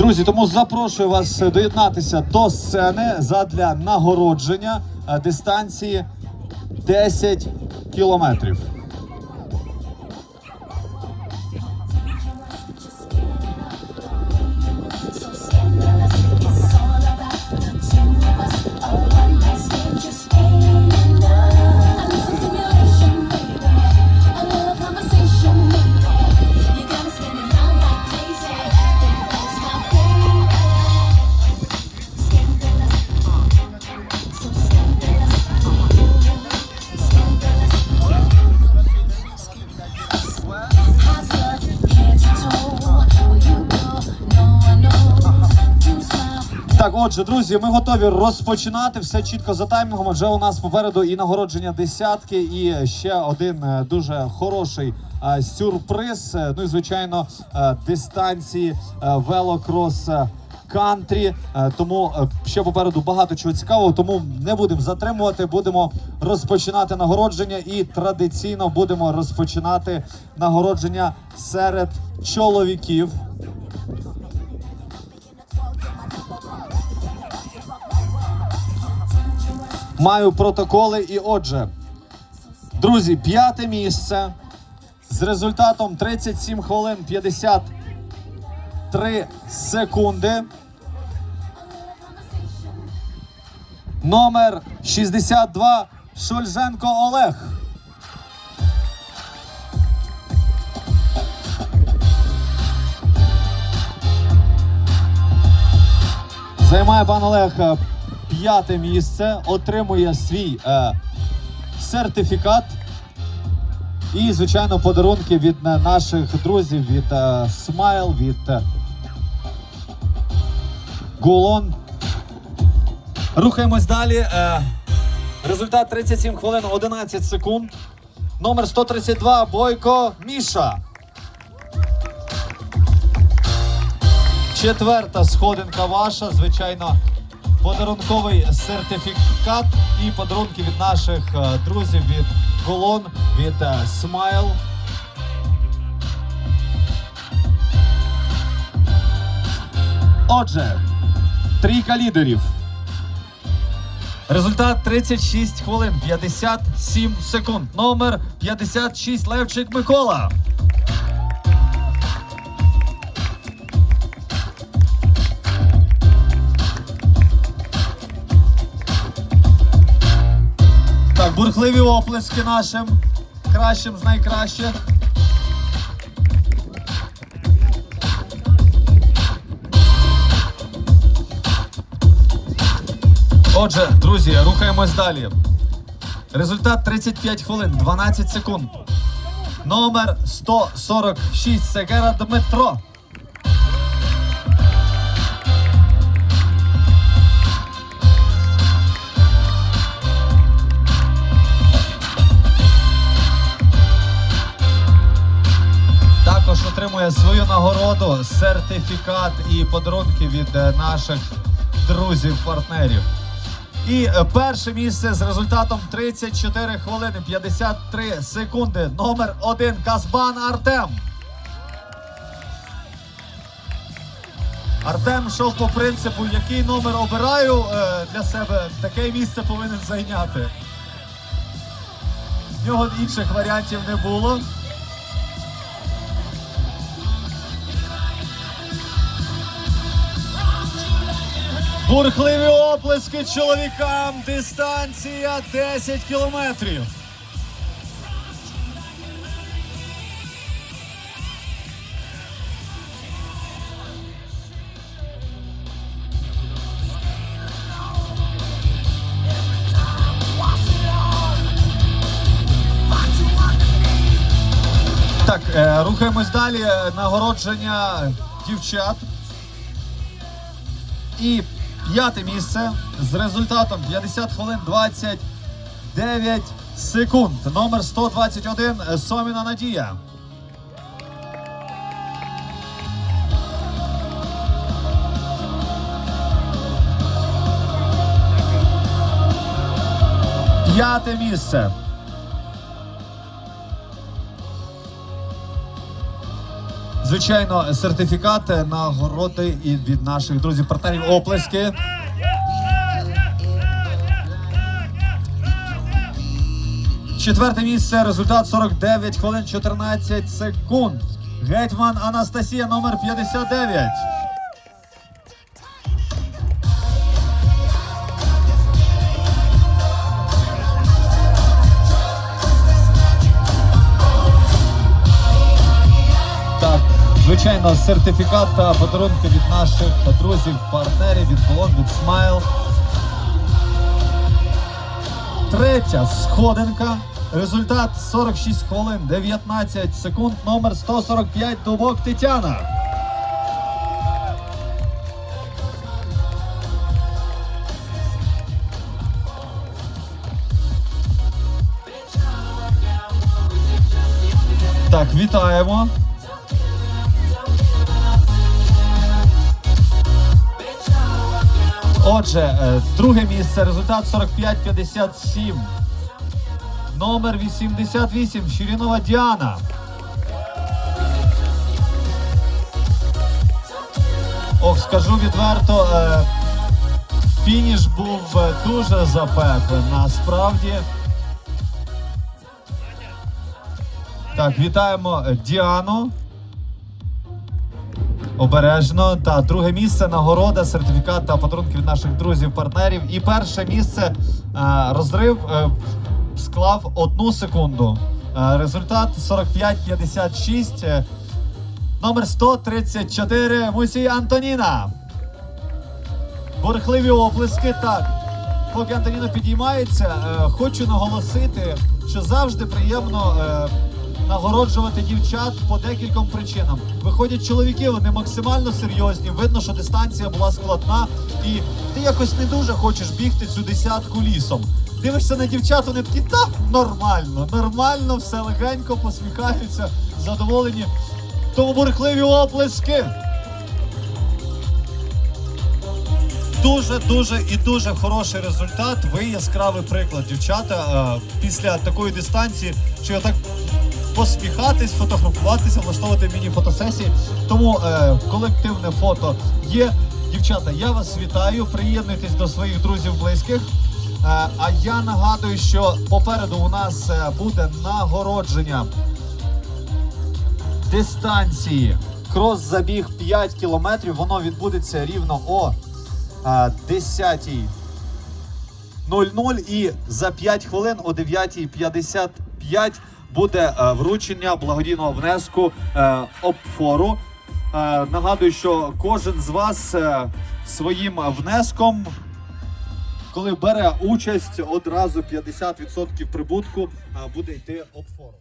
Друзі, тому запрошую вас доєднатися до сцени задля нагородження е, дистанції 10 кілометрів. Так, отже, друзі, ми готові розпочинати все чітко за таймінгом. Адже у нас попереду і нагородження десятки, і ще один е, дуже хороший е, сюрприз. Е, Ну і звичайно, е, дистанції е, велокрос. Кантрі, тому ще попереду багато чого цікавого. Тому не будемо затримувати. Будемо розпочинати нагородження, і традиційно будемо розпочинати нагородження серед чоловіків. Маю протоколи. І отже, друзі, п'яте місце з результатом 37 хвилин 53 секунди. Номер 62 Шульженко Олег. Займає пан Олег е, п'яте місце, отримує свій е, сертифікат. І, звичайно, подарунки від е, наших друзів від е, Смайл, від е, Гулон. Рухаємось далі. Е, результат 37 хвилин 11 секунд. Номер 132 Бойко Міша. Четверта сходинка ваша. Звичайно, подарунковий сертифікат і подарунки від наших е, друзів від Колон, від е, Смайл. Отже, трійка лідерів. Результат 36 хвилин 57 секунд. Номер 56 Левчик Микола. Бурхливі оплески нашим кращим з найкращих. Отже, друзі, рухаємось далі. Результат 35 хвилин, 12 секунд. Номер 146 Сегера Дмитро. Нагороду, сертифікат і подарунки від е, наших друзів-партнерів. І е, перше місце з результатом 34 хвилини 53 секунди. Номер один Казбан Артем. Артем йшов по принципу, який номер обираю е, для себе, таке місце повинен зайняти. В нього інших варіантів не було. Бурхливі оплески чоловікам. Дистанція 10 кілометрів. Так, е, рухаємось далі. Нагородження дівчат. І п'яте місце з результатом 50 хвилин 29 секунд. Номер 121 Соміна Надія. П'яте місце. Звичайно, сертифікат нагороди і від наших друзів партнерів оплески. Четверте місце. Результат 49 хвилин 14 секунд. Гетьман Анастасія номер 59. Звичайно, сертифікат та подарунки від наших друзів, партнерів, від колон, від Смайл. Третя сходинка. Результат 46 хвилин 19 секунд. Номер 145 Дубок Тетяна. Так, вітаємо. Отже, е, друге місце, результат 45-57. Номер 88, Щирінова Діана. Ох, скажу відверто, е, фініш був е, дуже запеклий, насправді. Так, вітаємо Діану. Обережно. Та друге місце нагорода, сертифікат та подарунки від наших друзів-партнерів. І перше місце е, розрив е, склав одну секунду. Е, результат 45-56. Е, Номер 134 Мусій Антоніна. Бурхливі оплески. Так. Поки Антоніна підіймається, хочу наголосити, що завжди приємно нагороджувати дівчат по декільком причинам. Виходять чоловіки, вони максимально серйозні. Видно, що дистанція була складна, і ти якось не дуже хочеш бігти цю десятку лісом. Дивишся на дівчат, вони такі, та нормально, нормально, все легенько, посміхаються, задоволені. Тому бурхливі оплески. Дуже, дуже і дуже хороший результат. Ви яскравий приклад, дівчата. Після такої дистанції, що я так посміхатись, фотографуватися, влаштовувати міні-фотосесії. Тому е, колективне фото є. Дівчата, я вас вітаю. Приєднуйтесь до своїх друзів близьких. Е, а я нагадую, що попереду у нас е, буде нагородження дистанції. Крос-забіг 5 кілометрів. Воно відбудеться рівно о 10.00 і за 5 хвилин о 9.55 буде е, вручення благодійного внеску е, обфору. Е, Нагадую, що кожен з вас своїм внеском, коли бере участь, одразу 50% прибутку буде йти обфору.